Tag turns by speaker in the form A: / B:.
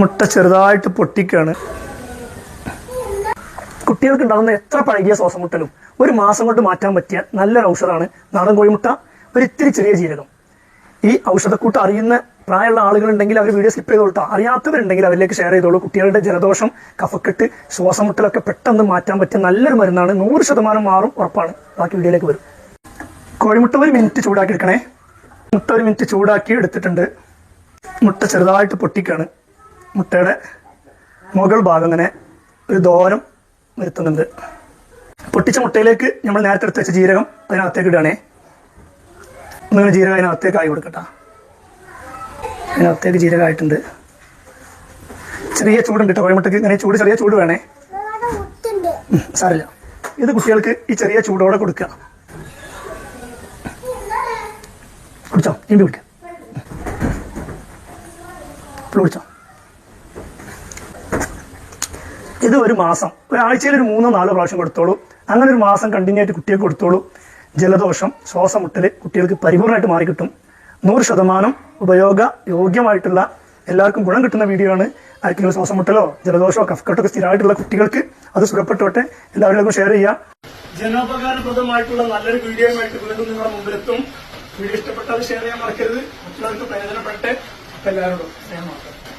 A: മുട്ട ചെറുതായിട്ട് പൊട്ടിക്കാണ്. കുട്ടികൾക്ക് ഉണ്ടാകുന്ന എത്ര പഴകിയ ശ്വാസം മുട്ടലും ഒരു മാസം കൊണ്ട് മാറ്റാൻ പറ്റിയ നല്ലൊരു ഔഷധമാണ് നാടൻ കോഴിമുട്ട ഒരു ഇത്തിരി ചെറിയ ജീരകം. ഈ ഔഷധക്കൂട്ട് അറിയുന്ന പ്രായമുള്ള ആളുകളുണ്ടെങ്കിൽ അവർ വീഡിയോ സ്കിപ്പ് ചെയ്തോളൂ ട്ടോ. അറിയാത്തവരുണ്ടെങ്കിൽ അവരിലേക്ക് ഷെയർ ചെയ്തോളൂ. കുട്ടികളുടെ ജലദോഷം കഫക്കെട്ട് ശ്വാസം മുട്ടലൊക്കെ പെട്ടെന്ന് മാറ്റാൻ പറ്റിയ നല്ലൊരു മരുന്നാണ്. നൂറ് ശതമാനം മാറും ഉറപ്പാണ്. ബാക്കി വീഡിയോയിലേക്ക് വരും. കോഴിമുട്ട ഒരു മിനിറ്റ് ചൂടാക്കി എടുക്കണേ. മുട്ട ഒരു മിനിറ്റ് ചൂടാക്കി എടുത്തിട്ടുണ്ട്. മുട്ട ചെറുതായിട്ട് പൊട്ടിക്കാണ്. മുട്ടയുടെ മുകൾ ഭാഗം ഇങ്ങനെ ഒരു ദോരം വരുത്തുന്നുണ്ട്. പൊട്ടിച്ച മുട്ടയിലേക്ക് നമ്മൾ നേരത്തെ എടുത്ത് വെച്ച ജീരകം അതിനകത്തേക്ക് ഇടുകയാണേ ഒന്നിങ്ങനെ ജീരകം അതിനകത്തേക്ക് ആയി കൊടുക്കട്ട. അതിനകത്തേക്ക് ജീരകമായിട്ടുണ്ട്. ചെറിയ ചൂടുണ്ട് കേട്ടോ ഇങ്ങനെ ചൂട് ചെറിയ ചൂട് വേണേ. സാറില്ല ഇത് കുട്ടികൾക്ക് ഈ ചെറിയ ചൂടോടെ കൊടുക്കുക. കുടിച്ചോ? ഇമ്പി കുടിക്കാം. ഇപ്പോൾ കുടിച്ചോ? ഇത് ഒരു മാസം. ഒരാഴ്ചയിൽ ഒരു മൂന്നോ നാലോ പ്രാവശ്യം കൊടുത്തോളൂ. അങ്ങനെ ഒരു മാസം കണ്ടിന്യൂ ആയിട്ട് കുട്ടികൾക്ക് കൊടുത്തോളൂ. ജലദോഷം ശ്വാസം മുട്ടൽ കുട്ടികൾക്ക് പരിപൂർണമായിട്ട് മാറിക്കിട്ടും നൂറ് ശതമാനം ഉപയോഗ യോഗ്യമായിട്ടുള്ള എല്ലാവർക്കും ഗുണം കിട്ടുന്ന വീഡിയോ ആണ്. ആർക്കെങ്കിലും ശ്വാസം മുട്ടലോ ജലദോഷമോ കഫ്കട്ടൊക്കെ സ്ഥിരമായിട്ടുള്ള കുട്ടികൾക്ക് അത് സുഖപ്പെട്ടോട്ടെ. എല്ലാവരിലേക്കും ഷെയർ ചെയ്യാം ജനോപകാരപ്രദമായിട്ടുള്ള നല്ലൊരു വീഡിയോയുമായിട്ട് വീണ്ടും നിങ്ങളുടെ മുമ്പിലെത്തും. വീഡിയോ ഇഷ്ടപ്പെട്ടാൽ ഷെയർ ചെയ്യാൻ മറക്കരുത്. മറ്റുള്ളവർക്ക് പ്രയോജനപ്പെട്ടെ എല്ലാവരോടും സ്നേഹം മാത്രം.